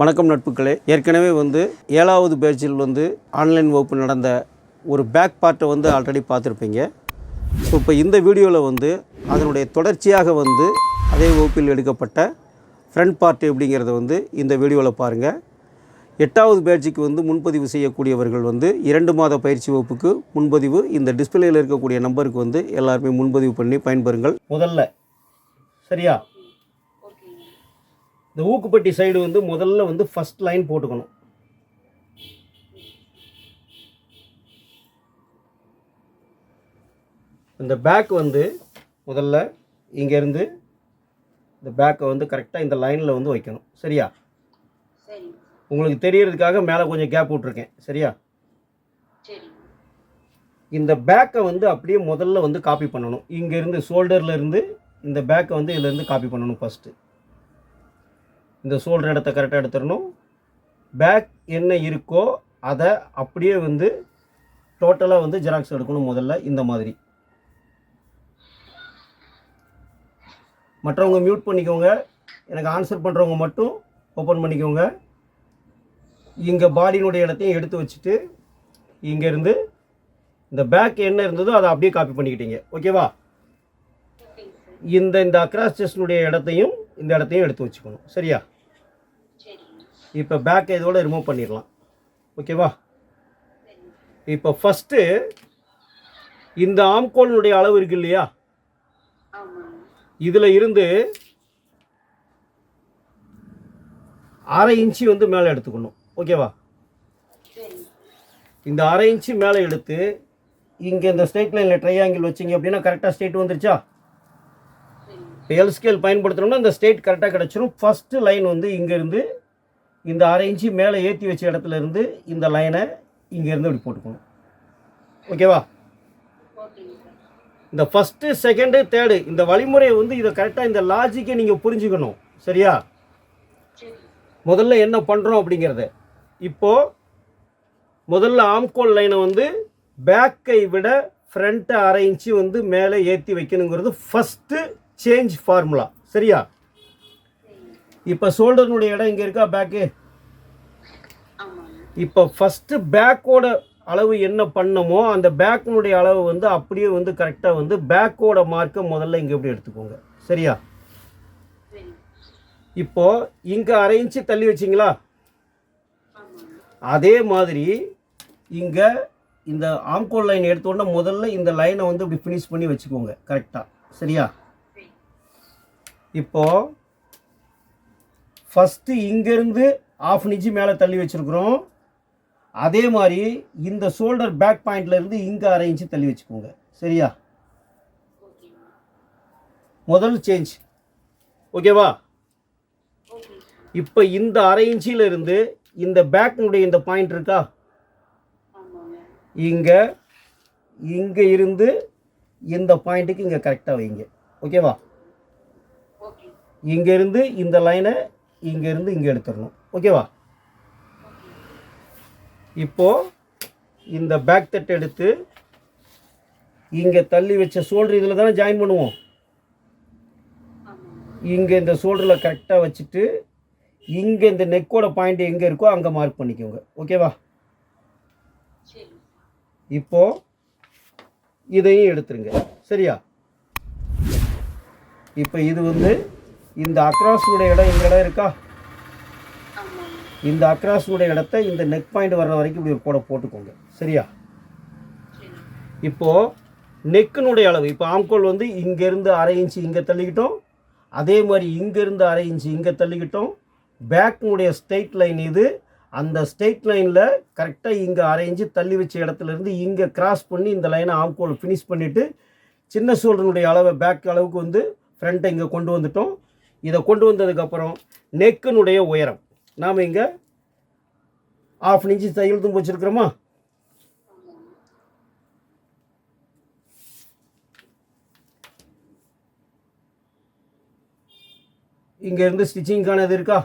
வணக்கம் நட்புகளே ஏற்கனவே வந்து ஏழாவது பேட்சில் வந்து ஆன்லைன் வகுப்பு நடந்த ஒரு பேக் பார்ட்டை வந்து ஆல்ரெடி பார்த்துருப்பீங்க. ஸோ இப்போ இந்த வீடியோவில் வந்து அதனுடைய தொடர்ச்சியாக வந்து அதே வகுப்பில் எடுக்கப்பட்ட ஃப்ரண்ட் பார்ட் எப்படிங்கிறத வந்து இந்த வீடியோவில் பாருங்கள் எட்டாவது பேட்சுக்கு வந்து முன்பதிவு செய்யக்கூடியவர்கள் வந்து இரண்டு மாத பயிற்சி வகுப்புக்கு முன்பதிவு இந்த டிஸ்பிளேயில் இருக்கக்கூடிய நம்பருக்கு வந்து எல்லாருமே முன்பதிவு பண்ணி பயன்பெறுங்கள். முதல்ல சரியா? இந்த ஊக்குப்பட்டி சைடு வந்து முதல்ல வந்து ஃபர்ஸ்ட் லைன் போட்டுக்கணும். இந்த பேக் வந்து முதல்ல இங்கேருந்து இந்த பேக்கை வந்து கரெக்டாக இந்த லைனில் வந்து வைக்கணும். சரியா? சரி. உங்களுக்கு தெரியறதுக்காக மேலே கொஞ்சம் கேப் விட்ருக்கேன் சரியா? சரி. இந்த பேக்கை வந்து அப்படியே முதல்ல வந்து காப்பி பண்ணணும். இங்கேருந்து ஷோல்டர்ல இருந்து இந்த பேக்கை வந்து இதுலேருந்து காப்பி பண்ணணும் ஃபஸ்ட்டு இந்த சோல்டர் இடத்த கரெக்டாக எடுத்துடணும். பேக் என்ன இருக்கோ அதை அப்படியே வந்து டோட்டலாக வந்து ஜெராக்ஸ் எடுக்கணும் முதல்ல இந்த மாதிரி. மற்றவங்க மியூட் பண்ணிக்கோங்க. எனக்கு ஆன்சர் பண்ணுறவங்க மட்டும் ஓப்பன் பண்ணிக்கோங்க. இங்கே பாடியினுடைய இடத்தையும் எடுத்து வச்சுட்டு இங்கேருந்து இந்த பேக் என்ன இருந்ததோ அதை அப்படியே காப்பி பண்ணிக்கிட்டீங்க. ஓகேவா இந்த இந்த அக்ராஸ் செஸ்னுடைய இடத்தையும் இந்த இடத்தையும் எடுத்து வச்சுக்கணும். சரியா? இப்போ பேக் இதோட ரிமூவ் பண்ணிடலாம். ஓகேவா இப்போ ஃபஸ்ட்டு இந்த ஆம்கோலினுடைய அளவு இருக்கு இல்லையா? இதில் இருந்து அரை இன்ச்சு வந்து மேலே எடுத்துக்கணும். ஓகேவா இந்த அரை இன்ச்சு மேலே எடுத்து இங்கே இந்த ஸ்ட்ரைட் லைனில் ட்ரையாங்கிள் வச்சிங்க அப்படின்னா கரெக்டாக ஸ்ட்ரைட் வந்துருச்சா? இப்போ எல் ஸ்கேல் பயன்படுத்தணும்னா இந்த ஸ்ட்ரெயிட் கரெக்டாக கிடச்சிரும். ஃபஸ்ட்டு லைன் வந்து இங்கேருந்து இந்த அரை இன்ச்சு மேலே ஏற்றி வச்ச இடத்துல இருந்து இந்த லைனை இங்கேருந்து இப்படி போட்டுக்கணும். ஓகேவா? இந்த ஃபஸ்ட்டு செகண்டு தேர்டு இந்த வழிமுறையை வந்து இதை கரெக்டாக இந்த லாஜிக்கை நீங்கள் புரிஞ்சுக்கணும். சரியா? முதல்ல என்ன பண்ணுறோம் அப்படிங்கிறத. இப்போது முதல்ல ஆம்கோல் லைனை வந்து பேக்கை விட ஃப்ரண்ட்டை அரை இன்ச்சு வந்து மேலே ஏற்றி வைக்கணுங்கிறது ஃபஸ்ட்டு சேஞ்ச் ஃபார்முலா சரியா? இப்போ ஷோல்டர்னுடைய இடம் இங்கே இருக்கா பேக்கு இப்போ ஃபஸ்ட்டு பேக்கோட அளவு என்ன பண்ணமோ அந்த பேக்கினுடைய அளவு வந்து அப்படியே வந்து கரெக்டாக வந்து பேக்கோட மார்க்கை முதல்ல இங்கே எப்படி எடுத்துக்கோங்க? சரியா? இப்போது இங்கே அரை இன்ச்சு தள்ளி வச்சிங்களா? அதே மாதிரி இங்கே இந்த ஆம்கோல் லைன் எடுத்த உடனே முதல்ல இந்த லைனை வந்து இப்படி ஃபினிஷ் பண்ணி வச்சுக்கோங்க கரெக்டாக சரியா? சரி. இப்போது ஃபஸ்ட்டு இங்கேருந்து ஆஃப் இன்ச்சு மேலே தள்ளி வச்சுருக்குறோம். அதே மாதிரி இந்த ஷோல்டர் பேக் பாயிண்ட்லேருந்து இங்கே அரை இன்ச்சு தள்ளி வச்சுக்கோங்க. சரியா? முதல் சேஞ்ச் ஓகேவா இப்போ இந்த அரை இன்ச்சிலிருந்து இந்த பேக்னுடைய இந்த பாயிண்ட் இருக்கா? இங்கே இங்கே இருந்து இந்த பாயிண்ட்டுக்கு இங்கே கரெக்டாக வைங்க. ஓகேவா இங்கேருந்து இந்த லைனை இங்கேருந்து இங்கே எடுத்துடணும். ஓகேவா இப்போது இந்த பேக் தட்டை எடுத்து இங்கே தள்ளி வச்ச சோல்ட்ரு இதில் தானே ஜாயின் பண்ணுவோம்? இங்கே இந்த சோல்டரில் கரெக்டாக வச்சுட்டு இங்கே இந்த நெக்கோட பாயிண்ட் எங்கே இருக்கோ அங்கே மார்க் பண்ணிக்கோங்க. ஓகேவா இப்போது இதையும் எடுத்துருங்க. சரியா? இப்போ இது வந்து இந்த அக்ராஸுடைய இடம் இந்த இடம் இருக்கா? இந்த அக்ராஸுடைய இடத்த இந்த நெக் பாயிண்ட் வர்ற வரைக்கும் இப்படி ஒரு கோடை போட்டுக்கோங்க. சரியா? இப்போது நெக்கினுடைய அளவு இப்போ ஆம்கோல் வந்து இங்கேருந்து அரை இன்ச்சு இங்கே தள்ளிக்கிட்டோம். அதே மாதிரி இங்கேருந்து அரை இன்ச்சு இங்கே தள்ளிக்கிட்டோம். பேக்கினுடைய ஸ்ட்ரெயிட் லைன் இது. அந்த ஸ்ட்ரெயிட் லைனில் கரெக்டாக இங்கே அரை இன்ச்சு தள்ளி வச்ச இடத்துல இருந்து இங்கே கிராஸ் பண்ணி இந்த லைனை ஆம்கோல் ஃபினிஷ் பண்ணிவிட்டு சின்ன சோல்டனுடைய அளவை பேக் அளவுக்கு வந்து ஃப்ரண்ட்டை இங்கே கொண்டு வந்துட்டோம். இதை கொண்டு வந்ததுக்கப்புறம் நெக்கினுடைய உயரம். நாம் இங்கே ஆஃப் இன்ச்சு தையல் தும்பு வச்சுருக்குறோமா? இங்கேருந்து ஸ்டிச்சிங்க்கான இது இருக்கா?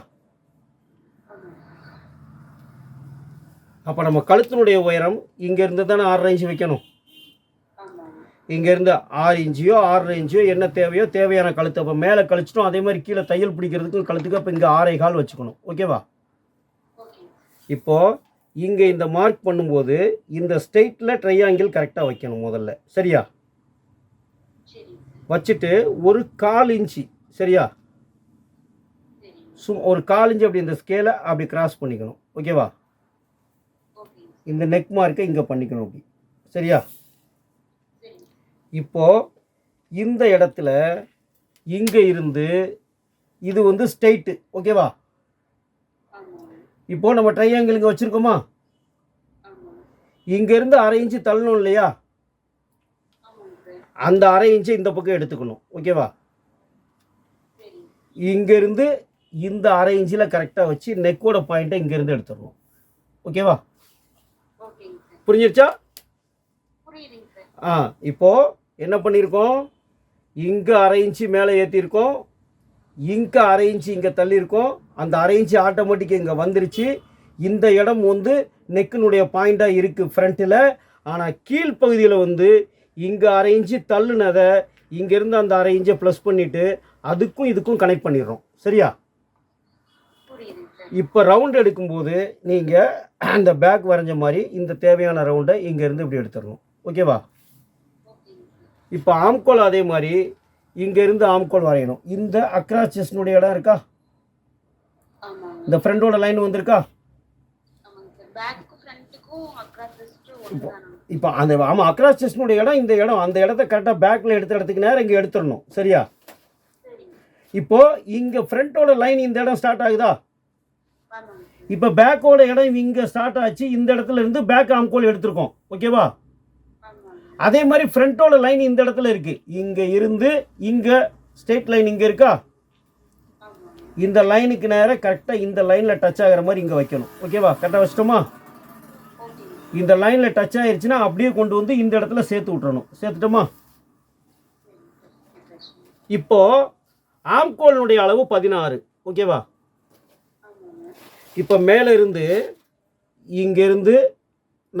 அப்போ நம்ம கழுத்தினுடைய உயரம் இங்கேருந்து தானே ஆறரை இன்ச்சு வைக்கணும். இங்கேருந்து ஆறு இன்ச்சியோ ஆறரை இன்ச்சியோ என்ன தேவையோ தேவையான கழுத்து அப்போ மேலே கழிச்சிட்டோம். அதே மாதிரி கீழே தையல் பிடிக்கிறதுக்கும் கழுத்துக்கு அப்போ இங்கே ஆறை கால் வச்சுக்கணும். ஓகேவா இப்போது இங்கே இந்த மார்க் பண்ணும்போது இந்த ஸ்டெயிட்டில் ட்ரையாங்கிள் கரெக்டாக வைக்கணும் முதல்ல. சரியா? வச்சுட்டு ஒரு கால் இன்ச்சு. சரியா? சும் ஒரு கால் இன்ச்சு அப்படி இந்த ஸ்கேலை அப்படி கிராஸ் பண்ணிக்கணும். ஓகேவா இந்த நெக் மார்க்கை இங்கே பண்ணிக்கணும் அப்படி. சரியா? சரிங்க இப்போ இந்த இடத்துல இங்கே இருந்து இது வந்து ஸ்ட்ரெயிட்டு ஓகேவா ஆமாங்க இப்போ நம்ம ட்ரையாங்கிள் இங்கே வச்சுருக்கோமா? இங்கேருந்து அரை இன்ச்சு தள்ளணும் இல்லையா? அந்த அரை இன்ச்சை இந்த பக்கம் எடுத்துக்கணும் ஓகேவா இங்கேருந்து இந்த அரை இன்ச்சில் கரெக்டாக வச்சு நெக்கோட பாயிண்ட்டை இங்கேருந்து எடுத்துடணும் ஓகேவா புரிஞ்சிருச்சா? ஆ இப்போது என்ன பண்ணியிருக்கோம் இங்கே அரை இன்ச்சு மேலே ஏற்றிருக்கோம் இங்கே அரை இன்ச்சு இங்கே தள்ளியிருக்கோம் அந்த அரை இன்ச்சு ஆட்டோமேட்டிக்காக இங்கே வந்துருச்சு. இந்த இடம் வந்து நெக்கினுடைய பாயிண்டாக இருக்குது ஃப்ரண்ட்டில் ஆனால் கீழ்ப்பகுதியில் வந்து இங்கே அரை இன்ச்சு தள்ளுனதை இங்கேருந்து அந்த அரை இன்ச்சை ப்ளஸ் பண்ணிவிட்டு அதுக்கும் இதுக்கும் கனெக்ட் பண்ணிடுறோம். சரியா? இப்போ ரவுண்ட் எடுக்கும்போது நீங்கள் அந்த பேக் வரைஞ்ச மாதிரி இந்த தேவையான ரவுண்டை இங்கேருந்து இப்படி எடுத்துடணும். ஓகேவா? இப்போ ஆம்கோல் அதே மாதிரி இங்கேருந்து ஆம்கோல் வரையணும். இந்த அக்ராஸ் செஸ்னுடைய இடம் இருக்கா? இந்த ஃப்ரண்டோட லைன் வந்திருக்கா? இப்போ அந்த ஆமாம் அக்ராஸ் செஸ்னுடைய இடம் இந்த இடம். அந்த இடத்த கரெக்டாக பேக்கில் எடுத்த இடத்துக்கு நேரம் இங்கே எடுத்துடணும். சரியா? சரிங்க. இப்போ இங்கே ஃப்ரண்ட்டோட லைன் இந்த இடம் ஸ்டார்ட் ஆகுதா? இப்போ பேக்கோட இடம் இங்கே ஸ்டார்ட் ஆச்சு. இந்த இடத்துல இருந்து பேக் ஆம்கோல் எடுத்திருக்கோம். ஓகேவா? அதே மாதிரி ஃப்ரண்ட்டோட லைன் இந்த இடத்துல இருக்கு. இங்கே இருந்து இங்கே ஸ்டேட் லைன் இங்கே இருக்கா? இந்த லைனுக்கு நேராக கரெக்டாக இந்த லைனில் டச் ஆகிற மாதிரி இங்கே வைக்கணும். ஓகேவா கரெக்டாக வச்சிட்டோமா? இந்த லைனில் டச் ஆயிருச்சுன்னா அப்படியே கொண்டு வந்து இந்த இடத்துல சேர்த்து விட்றணும் சேர்த்துட்டோமா? இப்போது இப்போ ஆம்கோலினுடைய அளவு பதினாறு. ஓகேவா இப்போ மேலே இருந்து இங்கேருந்து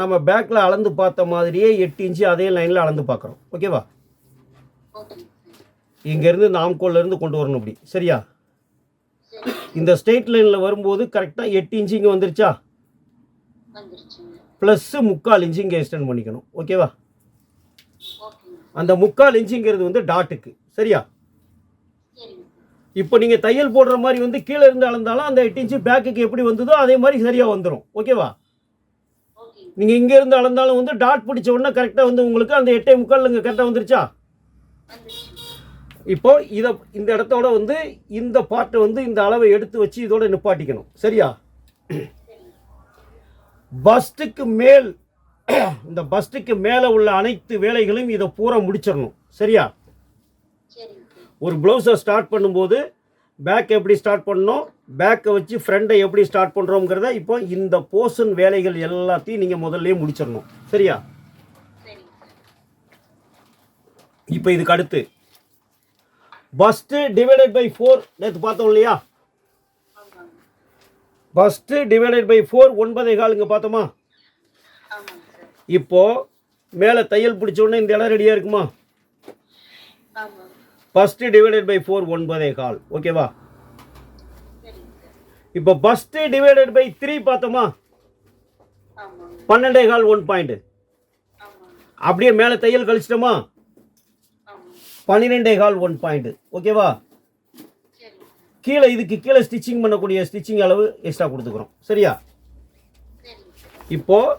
நம்ம பேக்கில் அளந்து பார்த்த மாதிரியே எட்டு இன்ச்சு அதே லைனில் அளந்து பார்க்குறோம். ஓகேவா? இங்கேருந்து இருந்து கொண்டு வரணும் இப்படி. சரியா? சரி இந்த ஸ்ட்ரெயிட் லைனில் வரும்போது கரெக்டாக எட்டு இன்ச்சு இங்கே வந்துருச்சா? ப்ளஸ்ஸு முக்கால் இன்ச்சு இங்கே எக்ஸ்டெண்ட் பண்ணிக்கணும். ஓகேவா? அந்த முக்கால் இன்ச்சுங்கிறது வந்து டாட்டுக்கு. சரியா? இப்போ நீங்கள் தையல் போடுற மாதிரி வந்து கீழே இருந்து அளந்தாலும் அந்த எட்டு இன்ச்சு பேக்குக்கு எப்படி வந்ததோ அதே மாதிரி சரியாக வந்துடும் ஓகேவா? நீங்கள் இங்கே இருந்து அளந்தாலும் வந்து டாட் பிடிச்ச உடனே கரெக்டாக வந்து உங்களுக்கு அந்த எட்டே முக்கால் இங்கே கரெக்டாக வந்துருச்சா? இப்போ இதை இந்த இடத்தோட வந்து இந்த பார்ட்டை வந்து இந்த அளவை எடுத்து வச்சு இதோட நிப்பாட்டிக்கணும். சரியா? பஸ்ட்டுக்கு மேல் இந்த பஸ்ட்டுக்கு மேலே உள்ள அனைத்து வேலைகளையும் இதை பூரா முடிச்சிடணும். சரியா? ஒரு ப்ளவுஸை ஸ்டார்ட் பண்ணும்போது பேக் எப்படி ஸ்டார்ட் பண்ணணும்? பேக்கை வச்சு ஃப்ரண்டை எப்படி ஸ்டார்ட் பண்ணுறோங்கிறத இப்போ இந்த போர்ஷன் வேலைகள் எல்லாத்தையும் நீங்கள் முதல்லயே முடிச்சிடணும். சரியா? இப்போ இதுக்கு அடுத்து. பஸ்ட்டு டிவைடட் பை ஃபோர் நேற்று பார்த்தோம் இல்லையா? ஆமாங்க பஸ்ட்டு டிவைடட் பை ஃபோர் ஒன்பதே கால் இங்கே பார்த்தோமா? இப்போது மேலே தையல் பிடிச்ச உடனே இந்த இடம் ரெடியாக இருக்குமா? ஃபஸ்ட்டு டிவைடட் பை ஃபோர் ஒன்பதே கால். ஓகேவா இப்போ பஸ்ட்டு டிவைடட் பை த்ரீ பார்த்தோமா? பன்னெண்டே கால் ஒன் பாயிண்ட் அப்படியே மேலே தையல் கழிச்சிட்டோமா? பன்னிரெண்டே கால் ஒன் பாயிண்ட் ஓகேவா கீழே இதுக்கு கீழே ஸ்டிச்சிங் பண்ணக்கூடிய ஸ்டிச்சிங் அளவு எக்ஸ்ட்ரா கொடுத்துக்குறோம். சரியா? இப்போது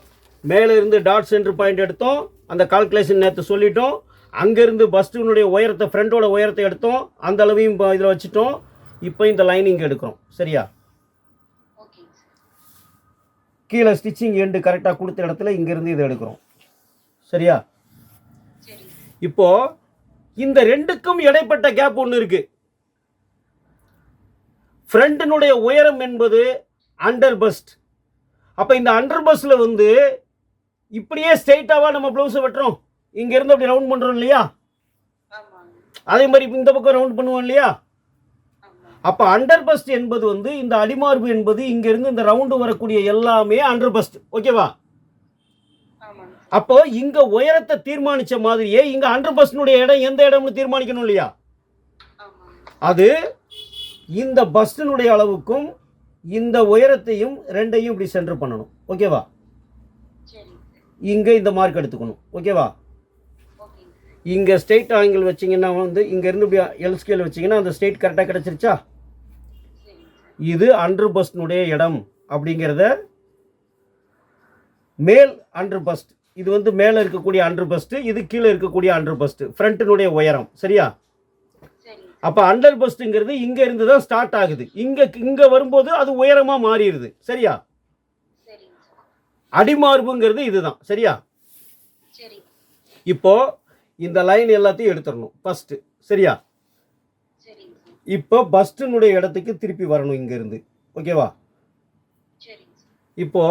மேலே இருந்து டாட் சென்டர் பாயிண்ட் எடுத்தோம். அந்த கால்குலேஷன் நேற்று சொல்லிட்டோம். அங்கேருந்து பஸ்டினுடைய உயரத்தை ஃப்ரண்டோட உயரத்தை எடுத்தோம். அந்த அளவையும் இப்போ இதில் வச்சுட்டோம். இப்போ இந்த லைனிங் எடுக்கிறோம். சரியா? கீழே ஸ்டிச்சிங் எண்டு கரெக்டாக கொடுத்த இடத்துல இங்கேருந்து இதை எடுக்கிறோம். சரியா? சரிங்க இப்போ இந்த ரெண்டுக்கும் இடைப்பட்ட கேப் ஒன்று இருக்கு. ஃப்ரண்டினுடைய உயரம் என்பது அண்டர் பஸ்ட் அப்போ இந்த அண்டர் பஸ்டில் வந்து இப்படியே ஸ்ட்ரெயிட்டாவா நம்ம ப்ளவுஸை வெட்டுறோம். இங்கேருந்து அப்படி ரவுண்ட் பண்ணுறோம் இல்லையா? அதே மாதிரி இந்த பக்கம் ரவுண்ட் பண்ணுவோம் இல்லையா? அப்போ அண்டர் பஸ்ட் என்பது வந்து இந்த அடிமார்பு என்பது இங்கேருந்து இந்த ரவுண்டு வரக்கூடிய எல்லாமே அண்டர் பஸ்ட் ஓகேவா அப்போ இங்க உயரத்தை தீர்மானிச்ச மாதிரியே இங்க அண்டர் பஸ்னுடைய இடம் எந்த இடம்னு தீர்மானிக்கணும் இல்லையா? அது இந்த பஸ்டினுடைய அளவுக்கும் இந்த உயரத்தையும் ரெண்டையும் இப்படி சென்டர் பண்ணணும் ஓகேவா இங்கே இந்த மார்க் எடுத்துக்கணும் ஓகேவா இங்கே ஸ்ட்ரெயிட் ஆங்கிள் வச்சிங்கன்னா வந்து இங்கேருந்து இப்படி எல் ஸ்கேல் வச்சிங்கன்னா அந்த ஸ்ட்ரெயிட் கரெக்டாக கிடச்சிருச்சா? இது அண்டர் பஸ்டினுடைய இடம் அப்படிங்கிறத மேல் அண்டர் பஸ்ட் இது வந்து மேலே இருக்கக்கூடிய அண்டர் பஸ்ட்டு இது கீழே இருக்கக்கூடிய அண்டர் பஸ்ட்டு ஃப்ரண்ட்டினுடைய உயரம். சரியா? அப்போ அண்டர் பஸ்ட்டுங்கிறது இங்கே இருந்து தான் ஸ்டார்ட் ஆகுது. இங்கே இங்கே வரும்போது அது உயரமாக மாறிடுது. சரியா? அடிமார்புங்கிறது இதுதான். சரியா? இப்போ இந்த லைன் எல்லாத்தையும் எடுத்துடணும். ஃபஸ்ட்டு சரியா? இப்போ பஸ்டினுடைய இடத்துக்கு திருப்பி வரணும் இங்கேருந்து. ஓகேவா? சரிங்க சார். இப்போ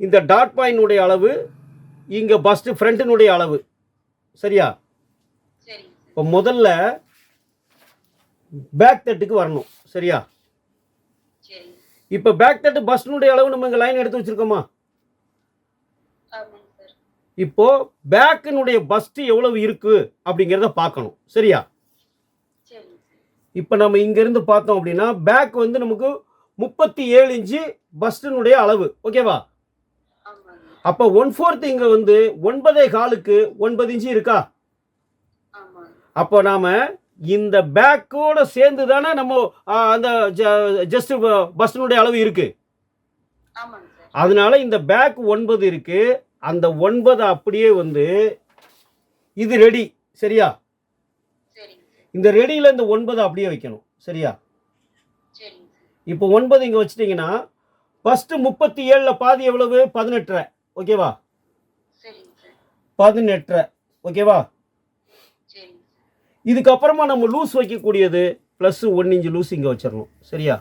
இந்த டாட் பாயினுடைய அளவு இங்கே பஸ்ட்டு ஃப்ரண்ட்டினுடைய அளவு. சரியா? இப்போ முதல்ல பேக் தட்டுக்கு வரணும். சரியா? இப்போ பேக் தட்டு பஸ்டினுடைய அளவு நம்ம இங்கே லைன் எடுத்து வச்சுருக்கோமா? இப்போ பேக்கினுடைய பஸ்ட் எவ்வளவு இருக்கு அப்படிங்கிறத பார்க்கணும். சரியா? இப்போ நம்ம இங்கேருந்து பார்த்தோம் அப்படின்னா பேக் வந்து நமக்கு முப்பத்தி ஏழு இன்ச்சு பஸ்டினுடைய அளவு. ஓகேவா அப்போ ஒன் ஃபோர்த் இங்கே வந்து ஒன்பதே காலுக்கு ஒன்பது இன்ச்சு இருக்கா? அப்போ நாம் இந்த பேக்கோட சேர்ந்து தானே நம்ம அந்த ஜஸ்ட் பஸ்டினுடைய அளவு இருக்குது அதனால இந்த பேக் ஒன்பது இருக்குது அந்த ஒன்பது அப்படியே வந்து இது ரெடி சரியா? இந்த ரெடியில் இந்த ஒன்பது அப்படியே வைக்கணும். சரியா? இப்போ ஒன்பது இங்கே வச்சிட்டிங்கன்னா ஃபஸ்ட்டு முப்பத்தி ஏழில் பாதி எவ்வளவு? பதினெட்டரை. ஓகேவா? பதினெட்டரை. ஓகேவா? இதுக்கப்புறமா நம்ம லூஸ் வைக்கக்கூடியது ப்ளஸ் ஒன் இன்ச்சு லூஸ் இங்கே வச்சிடணும். சரியா?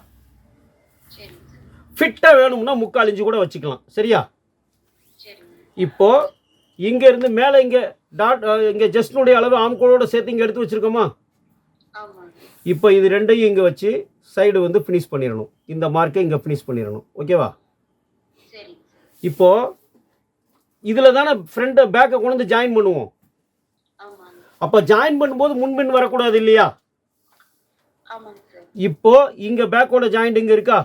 ஃபிட்டாக வேணும்னா முக்கால் இன்ச்சு கூட வச்சுக்கலாம். சரியா? இப்போ இங்கேருந்து மேலே இங்கே டாட் இங்கே ஜஸ்ட்னுடைய அளவு ஆம்கோலோட சேர்த்து இங்கே எடுத்து வச்சுருக்கோமா? இப்போ இது ரெண்டையும் இங்கே வச்சு சைடு வந்து ஃபினிஷ் பண்ணிடணும். இந்த மார்க்கை இங்கே ஃபினிஷ் பண்ணிடணும். ஓகேவா இப்போது இதில் தானே ஃப்ரண்ட்டை பேக்கை கொண்டு வந்து ஜாயின் பண்ணுவோம். அப்போ ஜாயின் பண்ணும்போது முன்பின் வரக்கூடாது இல்லையா? இப்போ இங்கே பேக்கோட ஜாயிண்ட் இங்கே இருக்கா?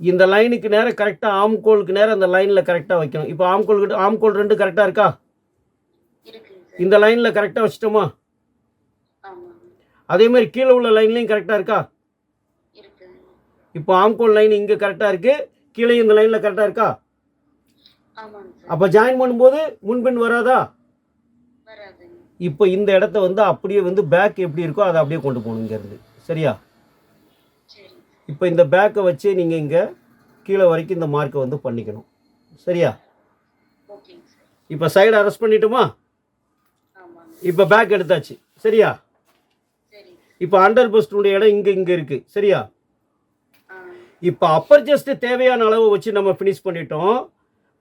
இந்த லைனுக்கு நேரம் கரெக்டாக ஆம்கோலுக்கு நேரம் அந்த லைனில் கரெக்டாக வைக்கணும். இப்போ ஆம்கோல் ஆம்கோல் ரெண்டு கரெக்டாக இருக்கா? இந்த லைனில் கரெக்டாக வச்சிட்டோமா? அதே மாதிரி கீழே உள்ள லைன்லையும் கரெக்டாக இருக்கா? இப்போ ஆம்கோல் லைன் இங்கே கரெக்டாக இருக்குது கீழே இந்த லைனில் கரெக்டாக இருக்கா? அப்போ ஜாயின் பண்ணும்போது முன்பின் வராதா? இப்போ இந்த இடத்த வந்து அப்படியே வந்து பேக் எப்படி இருக்கோ அதை அப்படியே கொண்டு போகணும் இங்கேருந்து. சரியா? இப்போ இந்த பேக்கை வச்சு நீங்கள் இங்கே கீழே வரைக்கும் இந்த மார்க்கை வந்து பண்ணிக்கணும். சரியா? இப்போ சைடு அரெஸ்ட் பண்ணிட்டோமா? இப்போ பேக் எடுத்தாச்சு. சரியா? இப்போ அண்டர் பஸ்டினுடைய இடம் இங்கே இங்கே இருக்குது சரியா? இப்போ அப்பர் ஜஸ்ட் தேவையான அளவை வச்சு நம்ம ஃபினிஷ் பண்ணிட்டோம்.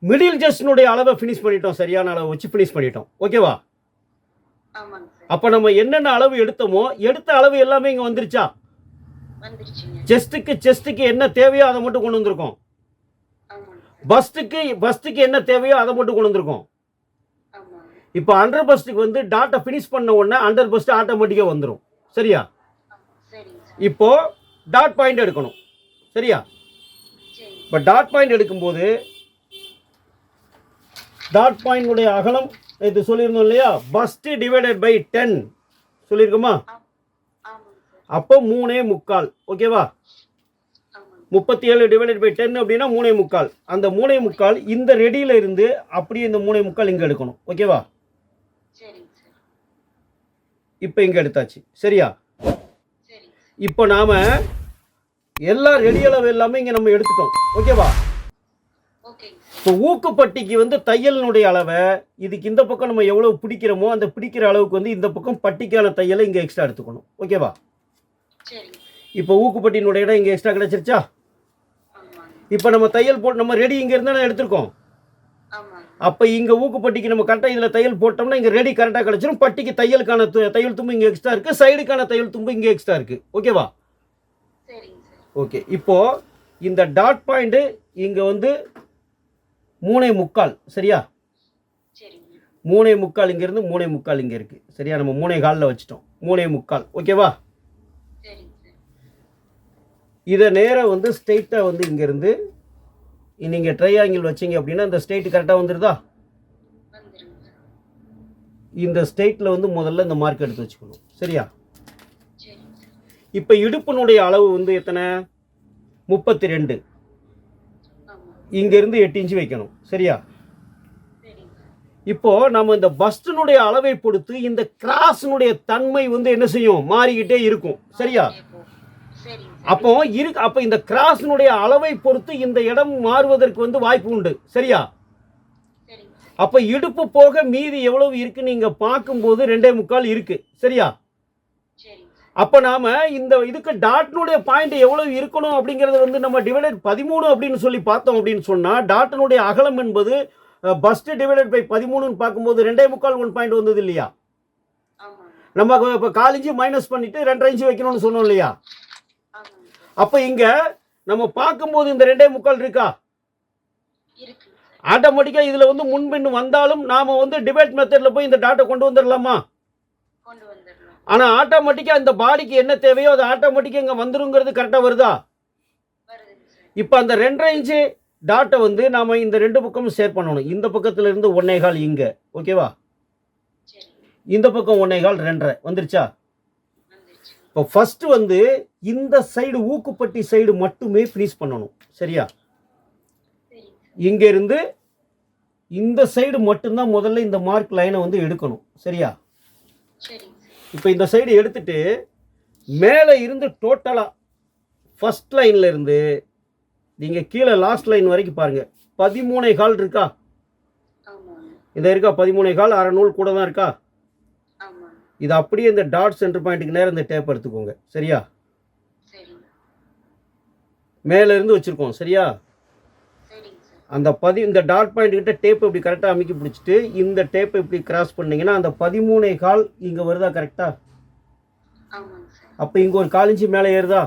மிடில் ஜஸ்டினுடைய அளவை ஃபினிஷ் பண்ணிட்டோம். சரியான அளவை வச்சு ஃபினிஷ் பண்ணிட்டோம். ஓகேவா அப்போ நம்ம என்னென்ன அளவு எடுத்தோமோ எடுத்த அளவு எல்லாமே இங்கே வந்துருச்சா? செஸ்ட்டுக்கு செஸ்ட்டுக்கு என்ன தேவையோ அதை மட்டும் கொண்டு வந்திருக்கோம். பஸ்ட்டுக்கு பஸ்ட்டுக்கு என்ன தேவையோ அதை மட்டும் கொண்டு வந்திருக்கோம். இப்போ அண்டர் பஸ்ட்டுக்கு வந்து டாட்டை ஃபினிஷ் பண்ண உடனே அண்டர் பஸ்ட் ஆட்டோமேட்டிக்காக வந்துடும் சரியா? இப்போ டாட் பாயிண்ட் எடுக்கணும். சரியா? இப்போ டாட் பாயிண்ட் எடுக்கும்போது டாட் பாயிண்டுடைய அகலம் இது சொல்லியிருந்தோம் இல்லையா? பஸ்ட்டு டிவைடட் பை டென் சொல்லியிருக்கோமா? அப்போ மூணே முக்கால். ஓகேவா முப்பத்தி ஏழு டிவைடட் பை டென் அப்படின்னா மூணே முக்கால். அந்த மூணே முக்கால் இந்த ரெடியில் இருந்து அப்படியே இந்த மூணே முக்கால் இங்கே எடுக்கணும். ஓகேவா இப்போ இங்கே எடுத்தாச்சு? சரியா? இப்போ நாம் எல்லா ரெடி அளவு எல்லாமே இங்கே நம்ம எடுத்துட்டோம். ஓகேவா இப்போ ஊக்குப்பட்டிக்கு வந்து தையலினுடைய அளவை இதுக்கு இந்த பக்கம் நம்ம எவ்வளோ பிடிக்கிறோமோ அந்த பிடிக்கிற அளவுக்கு வந்து இந்த பக்கம் பட்டிக்கான தையலை இங்கே எக்ஸ்ட்ரா எடுத்துக்கணும். ஓகேவா இப்போ ஊக்குப்பட்டியினுடைய இடம் இங்கே எக்ஸ்ட்ரா கிடச்சிருச்சா? இப்போ நம்ம தையல் போட்டு நம்ம ரெடி இங்கே இருந்தாலும் எடுத்திருக்கோம்? அப்போ இங்கே ஊக்குப்பட்டிக்கு நம்ம கரெக்டாக இதில் தையல் போட்டோம்னா இங்கே ரெடி கரெக்டாக கிடச்சிரும். பட்டிக்கு தையலுக்கான தையல் தும்பு இங்கே எக்ஸ்ட்ரா இருக்குது சைடுக்கான தையல் தும்பு இங்கே எக்ஸ்ட்ரா இருக்குது ஓகேவா ஓகே இப்போது இந்த டாட் பாயிண்ட்டு இங்கே வந்து மூணே முக்கால். சரியா? மூணே முக்கால் இங்கேருந்து மூணே முக்கால் இங்கே இருக்குது சரியா? நம்ம மூணே காலில் வச்சுட்டோம். மூணே முக்கால். ஓகேவா இதை நேராக வந்து ஸ்ட்ரெயிட்டாக வந்து இங்கேருந்து நீங்கள் ட்ரையாங்கிள் வச்சீங்க அப்படின்னா இந்த ஸ்ட்ரெயிட் கரெக்டாக வந்துடுதா இந்த ஸ்ட்ரெயிட்டில் வந்து முதல்ல இந்த மார்க் எடுத்து வச்சுக்கணும். சரியா? இப்போ இடுப்பினுடைய அளவு வந்து எத்தனை? முப்பத்தி ரெண்டு இங்கேருந்து எட்டு இன்ச்சு வைக்கணும். சரியா? சரிங்க. சார் இப்போ நம்ம இந்த பஸ்டினுடைய அளவை பொறுத்து இந்த கிராஸினுடைய தன்மை வந்து என்ன செய்யும்? மாறிக்கிட்டே இருக்கும். சரியா? அப்போ இருக்கு அப்போ இந்த கிராஸினுடைய அளவை பொறுத்து இந்த இடம் மாறுவதற்கு வந்து வாய்ப்பு உண்டு. சரியா? அப்போ இடுப்பு போக மீதி எவ்வளவு இருக்குன்னு நீங்க பார்க்கும்போது ரெண்டே முக்கால் இருக்கு. சரியா? அப்போ நாம இந்த இதுக்கு டாட்னுடைய பாயிண்ட் எவ்வளவு இருக்கணும் அப்படிங்கறது வந்து நம்ம டிவைடட் பதிமூணு அப்படின்னு சொல்லி பார்த்தோம் அப்படின்னு சொன்னா டாட்டினுடைய அகலம் என்பது பஸ்ட் டிவைடட் பை பதிமூணுன்னு பார்க்கும்போது ரெண்டே முக்கால் ஒன் பாயிண்ட் வந்தது இல்லையா? நம்ம இப்போ கால் இன்ச்சு மைனஸ் பண்ணிட்டு ரெண்டரை இன்ச்சு வைக்கணும்னு சொன்னோம் இல்லையா? அப்போ இங்க நம்ம பார்க்கும்போது இந்த ரெண்டே முக்கால் இருக்கா? ஆட்டோமேட்டிக்காக இதில் வந்து முன்பின் வந்தாலும் நாம் வந்து டிபேட் மெத்தடில் போய் இந்த டாட்டை கொண்டு வந்துடலாமா ஆனால் ஆட்டோமேட்டிக்காக இந்த பாடிக்கு என்ன தேவையோ அது ஆட்டோமேட்டிக்காக இங்கே வந்துருங்கிறது கரெக்டாக வருதா? இப்போ அந்த ரெண்டரை இன்ச்சு டாட்டை வந்து நாம் இந்த ரெண்டு பக்கமும் ஷேர் பண்ணணும். இந்த பக்கத்துல இருந்து ஒன்னே கால் இங்கே. ஓகேவா? இந்த பக்கம் ஒன்னே கால் ரெண்டரை. வந்துருச்சு? இப்போ ஃபஸ்ட்டு வந்து இந்த சைடு ஊக்குப்பட்டி சைடு மட்டுமே ஃபினிஷ் பண்ணணும். சரியா? இங்கேருந்து இந்த சைடு மட்டும்தான் முதல்ல இந்த மார்க் லைனை வந்து எடுக்கணும். சரியா? இப்போ இந்த சைடு எடுத்துட்டு மேலே இருந்து டோட்டலாக ஃபஸ்ட் லைன்ல இருந்து நீங்கள் கீழே லாஸ்ட் லைன் வரைக்கும் பாருங்கள் பதிமூணே கால் இருக்கா? இந்த இருக்கா? பதிமூணே கால் அரை நூல் கூட தான் இருக்கா? இது அப்படியே இந்த டாட் சென்டர் பாயிண்ட்டுக்கு நேரம் இந்த டேப் எடுத்துக்கோங்க. சரியா? மேலே இருந்து வச்சுருக்கோம். சரியா? அந்த பதி இந்த டாட் பாயிண்ட் கிட்ட டேப் இப்படி கரெக்டாக அமைக்கி பிடிச்சிட்டு இந்த டேப்பை இப்படி கிராஸ் பண்ணீங்கன்னா அந்த பதிமூணே கால் இங்கே வருதா கரெக்டாக அப்போ இங்கே ஒரு கால் இன்ச்சு மேலே ஏறுதா?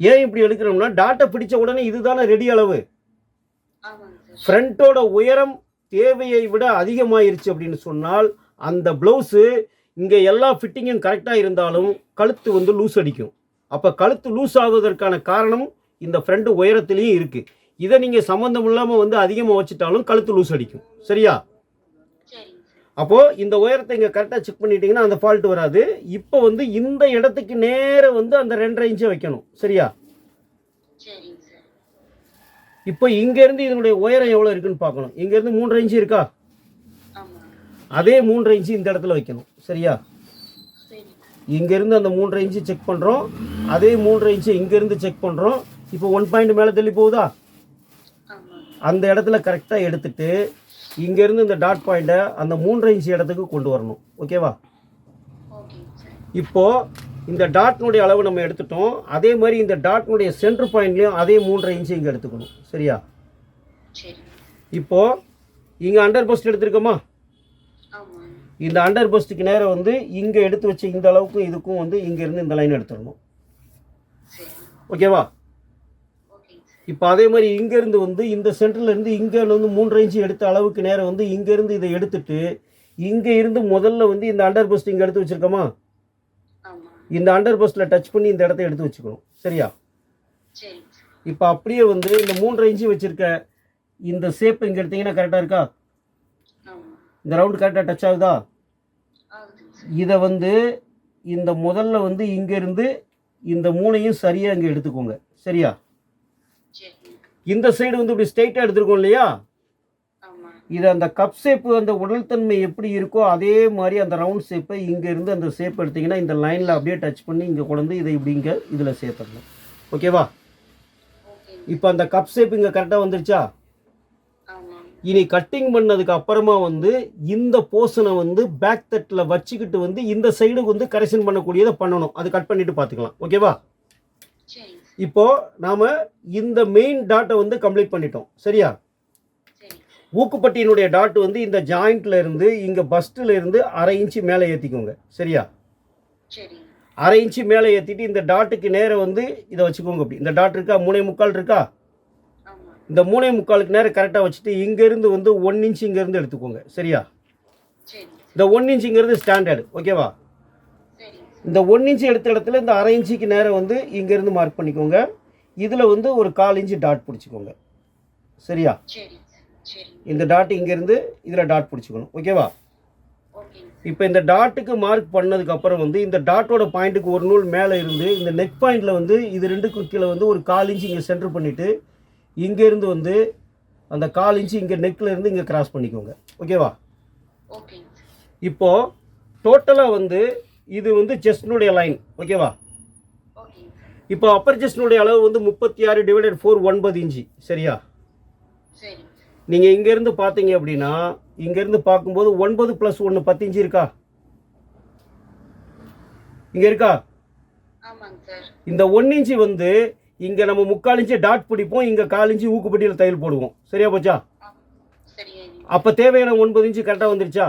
ஏன் இப்படி எடுக்கிறோம்னா டாட்டை பிடிச்ச உடனே இதுதானே ரெடி அளவு. ஃப்ரண்ட்டோட உயரம் தேவையை விட அதிகமாயிருச்சு அப்படின்னு சொன்னால் அந்த ப்ளவுஸு இங்கே எல்லா ஃபிட்டிங்கும் கரெக்டாக இருந்தாலும் கழுத்து வந்து லூஸ் அடிக்கும். அப்போ கழுத்து லூஸ் ஆகுவதற்கான காரணம் இந்த ஃப்ரண்ட் உயரத்துலேயும் இருக்குது இதை நீங்கள் சம்மந்தம் இல்லாமல் வந்து அதிகமாக வச்சுட்டாலும் கழுத்து லூஸ் அடிக்கும். சரியா? அப்போது இந்த உயரத்தை இங்கே கரெக்டாக செக் பண்ணிட்டீங்கன்னா அந்த ஃபால்ட் வராது. இப்போ வந்து இந்த இடத்துக்கு நேர வந்து அந்த ரெண்டரை இன்ச்சை வைக்கணும். சரியா? இப்போ இங்கேருந்து இதனுடைய உயரம் எவ்வளோ இருக்குன்னு பார்க்கணும். இங்கேருந்து மூன்றரை இன்ச்சு இருக்கா? அதே மூன்றரை இன்ச்சு இந்த இடத்துல வைக்கணும். சரியா? இங்கேருந்து அந்த மூன்றரை இன்ச்சு செக் பண்ணுறோம் அதே மூன்றரை இன்ச்சு இங்கேருந்து செக் பண்ணுறோம் இப்போ ஒன் பாயிண்ட் மேலே தள்ளி போகுதா? அந்த இடத்துல கரெக்டாக எடுத்துட்டு இங்கேருந்து இந்த டாட் பாயிண்ட்டை அந்த மூன்றரை இன்ச்சு இடத்துக்கு கொண்டு வரணும். ஓகேவா இப்போது இந்த டாட்னுடைய அளவு நம்ம எடுத்துட்டோம். அதே மாதிரி இந்த டாட்னுடைய சென்டர் பாயிண்ட்லேயும் அதே மூன்றரை இன்ச்சு இங்கே எடுத்துக்கணும். சரியா? இப்போது இங்கே அண்டர் பஸ்ட் எடுத்திருக்கோமா? இந்த அண்டர் பஸ்ட்டுக்கு நேரம் வந்து இங்கே எடுத்து வச்ச இந்த அளவுக்கும் இதுக்கும் வந்து இங்கேருந்து இந்த லைன் எடுத்துடணும். ஓகேவா இப்போ அதே மாதிரி இங்கேருந்து வந்து இந்த சென்டர்ல இருந்து இங்கே வந்து மூன்றரை இன்ச்சு எடுத்த அளவுக்கு நேரம் வந்து இங்கேருந்து இதை எடுத்துட்டு இங்கே இருந்து முதல்ல வந்து இந்த அண்டர் பஸ்ட் இங்கே எடுத்து வச்சிருக்கோமா? இந்த அண்டர் பஸ்ட்டில் டச் பண்ணி இந்த இடத்த எடுத்து வச்சுக்கணும். சரியா? இப்போ அப்படியே வந்து இந்த மூன்றரை இன்ச்சு வச்சுருக்க இந்த ஷேப் இங்கே எடுத்தீங்கன்னா கரெக்டாக இருக்கா? இந்த ரவுண்ட் கரெக்டாக டச் ஆகுதா? இதை வந்து இந்த முதல்ல வந்து இங்கேருந்து இந்த மூணையும் சரியாக இங்கே எடுத்துக்கோங்க. சரியா? இந்த சைடு வந்து இப்படி ஸ்ட்ரைட்டாக எடுத்துருக்கோம் இல்லையா? இது அந்த கப் ஷேப்பு அந்த உடல் தன்மை எப்படி இருக்கோ அதே மாதிரி அந்த ரவுண்ட் ஷேப்பை இங்கேருந்து அந்த ஷேப் எடுத்தீங்கன்னா இந்த லைனில் அப்படியே டச் பண்ணி இங்கே கொண்டு இதை இப்படி இங்கே இதில் சேர்த்துடணும். ஓகேவா இப்போ அந்த கப் ஷேப் இங்கே கரெக்டாக வந்துருச்சா? இனி கட்டிங் பண்ணதுக்கு அப்புறமா வந்து இந்த போர்ஷனை வந்து பேக் தட்டில் வச்சுக்கிட்டு வந்து இந்த சைடு வந்து கரெக்ஷன் பண்ணக்கூடியதை பண்ணணும். அது கட் பண்ணிட்டு பார்த்துக்கலாம். ஓகேவா இப்போ நாம இந்த மெயின் டாட்டை வந்து கம்ப்ளீட் பண்ணிட்டோம். சரியா? ஊக்குப்பட்டியினுடைய டாட் வந்து இந்த ஜாயிண்ட்ல இருந்து இங்க பஸ்ட்ல இருந்து அரை இன்ச்சு மேலே ஏற்றிக்கோங்க சரியா? அரை இன்ச்சு மேலே ஏற்றிட்டு இந்த டாட்டுக்கு நேரம் வந்து இதை வச்சுக்கோங்க அப்படி. இந்த டாட் இருக்கா? மூணே முக்கால் இருக்கா? இந்த மூணே முக்காலுக்கு நேரம் கரெக்டாக வச்சுட்டு இங்கேருந்து வந்து ஒன் இன்ச் இங்கேருந்து எடுத்துக்கோங்க. சரியா? இந்த ஒன் இன்ச்சுங்கிறது ஸ்டாண்டர்டு ஓகேவா இந்த ஒன் இன்ச் எடுத்த இடத்துல இந்த அரை இன்ச்சுக்கு நேரம் வந்து இங்கேருந்து மார்க் பண்ணிக்கோங்க. இதில் வந்து ஒரு கால் இன்ச்சு டாட் பிடிச்சிக்கோங்க. சரியா? இந்த டாட் இங்கேருந்து இதில் டாட் பிடிச்சிக்கணும். ஓகேவா இப்போ இந்த டாட்டுக்கு மார்க் பண்ணதுக்கு அப்புறம் வந்து இந்த டாட்டோட பாயிண்ட்டுக்கு ஒரு நூல் மேலே இருந்து இந்த நெக் பாயிண்டில் வந்து இது ரெண்டுக்கும் கீழே வந்து ஒரு கால் இன்ச்சு இங்கே சென்டர் பண்ணிவிட்டு இங்கேருந்து வந்து அந்த கால் இன்ச்சு இங்கே நெக்கில் இருந்து இங்கே கிராஸ் பண்ணிக்கோங்க. ஓகேவா இப்போது டோட்டலாக வந்து இது வந்து செஸ்டினுடைய லைன் ஓகேவா இப்போ அப்பர் செஸ்டினுடைய அளவு வந்து முப்பத்தி ஆறு டிவைடட் ஃபோர் ஒன்பது இன்ச்சு. சரியா? நீங்கள் இங்கேருந்து பார்த்தீங்க அப்படின்னா இங்கேருந்து பார்க்கும்போது ஒன்பது ப்ளஸ் ஒன்று பத்து இன்ச்சு இருக்கா? இங்கே இருக்கா? இந்த ஒன் இன்ச்சு வந்து இங்கே நம்ம முக்கால் இன்ச்சு டாட் பிடிப்போம் இங்கே கால் இன்ச்சு ஊக்குப்பட்டியில் தையல் போடுவோம். சரியா போச்சா? அப்போ தேவையான ஒன்பது இன்ச்சு கரெக்டாக வந்துருச்சா?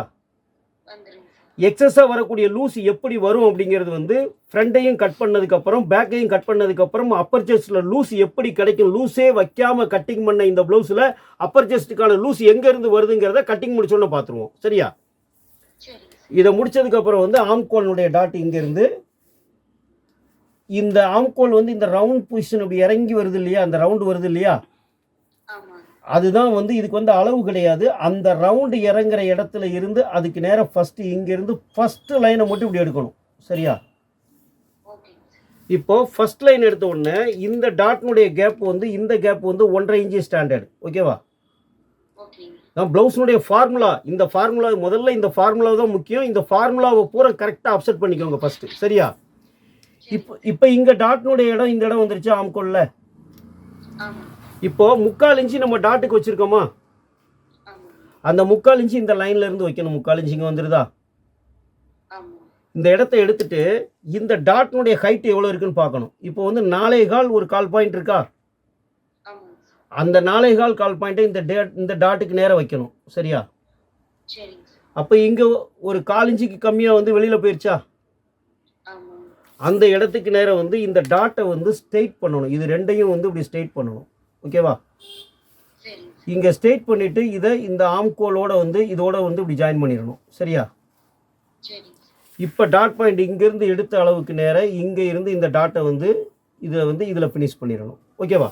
எக்ஸஸாக வரக்கூடிய லூஸ் எப்படி வரும் அப்படிங்கிறது வந்து ஃப்ரண்ட்டையும் கட் பண்ணதுக்கப்புறம் பேக்கையும் கட் பண்ணதுக்கப்புறம் அப்பர் செஸ்ட்டில் லூஸ் எப்படி கிடைக்கும் லூஸே வைக்காமல் கட்டிங் பண்ண இந்த ப்ளவுஸில் அப்பர் செஸ்ட்டுக்கான லூஸ் எங்கேருந்து வருதுங்கிறத கட்டிங் முடிச்சோன்னு பார்த்துருவோம். சரியா? இதை முடிச்சதுக்கப்புறம் வந்து ஆம்கோலினுடைய டாட் இங்கேருந்து இந்த ஆம்கோல் வந்து இந்த ரவுண்ட் பொசிஷன் இப்படி இறங்கி வருது இல்லையா? அந்த ரவுண்டு வருது இல்லையா? அதுதான் வந்து இதுக்கு வந்து அளவு கிடையாது. அந்த ரவுண்டு இறங்குற இடத்துல இருந்து அதுக்கு நேரம் ஃபஸ்ட்டு இங்கேருந்து ஃபஸ்ட்டு லைனை மட்டும் இப்படி எடுக்கணும். சரியா? ஓகேங்க சார் இப்போ ஃபர்ஸ்ட் லைன் எடுத்த உடனே இந்த டாட்னுடைய கேப் வந்து இந்த கேப் வந்து ஒன்றரை இன்ச்சு ஸ்டாண்டர்ட் ஓகேவா நான் ப்ளவுஸினுடைய ஃபார்முலா இந்த ஃபார்முலா முதல்ல இந்த ஃபார்முலா தான் முக்கியம். இந்த ஃபார்முலாவை பூரா கரெக்டாக அப்செட் பண்ணிக்கோங்க ஃபஸ்ட்டு சரியா? இப்போ இப்போ இங்கே டாட்னுடைய இடம் இந்த இடம் வந்துருச்சு ஆம்கோல்ல. இப்போ முக்கால் இன்ச்சு நம்ம டாட்டுக்கு வச்சுருக்கோமா? அந்த முக்கால் இன்ச்சு இந்த லைன்ல இருந்து வைக்கணும். முக்கால் இன்ச்சு இங்கே வந்துருதா? இந்த இடத்த எடுத்துட்டு இந்த டாட்னுடைய ஹைட் எவ்வளோ இருக்குன்னு பார்க்கணும். இப்போ வந்து நாலே கால் ஒரு கால் பாயிண்ட் இருக்கா? அந்த நாலே கால் கால் பாயிண்ட்டை இந்த டேட் இந்த டாட்டுக்கு நேரம் வைக்கணும். சரியா? அப்போ இங்கே ஒரு கால் இன்ச்சுக்கு கம்மியாக வந்து வெளியில் போயிருச்சா? ஆமாங்க அந்த இடத்துக்கு நேரம் வந்து இந்த டாட்டை வந்து ஸ்ட்ரெயிட் பண்ணணும். இது ரெண்டையும் வந்து இப்படி ஸ்ட்ரெயிட் பண்ணணும். ஓகேவா இங்கே ஸ்ட்ரெயிட் பண்ணிவிட்டு இதை இந்த ஆம்கோலோட வந்து இதோட வந்து இப்படி ஜாயின் பண்ணிடணும். சரியா? இப்போ டாட் பாயிண்ட் இங்கேருந்து எடுத்த அளவுக்கு நேரம் இங்கே இருந்து இந்த டாட்டை வந்து இதை வந்து இதில் ஃபினிஷ் பண்ணிடணும். ஓகேவா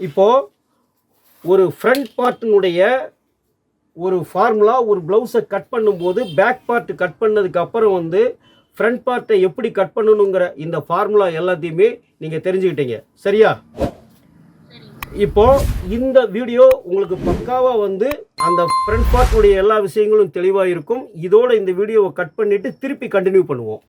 இப்போது ஒரு ஃப்ரண்ட் பார்ட்டினுடைய ஒரு ஃபார்முலா ஒரு ப்ளவுஸை கட் பண்ணும்போது பேக் பார்ட் கட் பண்ணதுக்கு அப்புறம் வந்து ஃப்ரண்ட் பார்ட்டை எப்படி கட் பண்ணணுங்கிற இந்த ஃபார்முலா எல்லாத்தையுமே நீங்கள் தெரிஞ்சுக்கிட்டீங்க. சரியா? இப்போ இந்த வீடியோ உங்களுக்கு பக்காவாக வந்து அந்த ஃப்ரண்ட் பார்ட்டுடைய எல்லா விஷயங்களும் தெளிவாக இருக்கும். இதோட இந்த வீடியோவை கட் பண்ணிவிட்டு திருப்பி கண்டினியூ பண்ணுவோம்.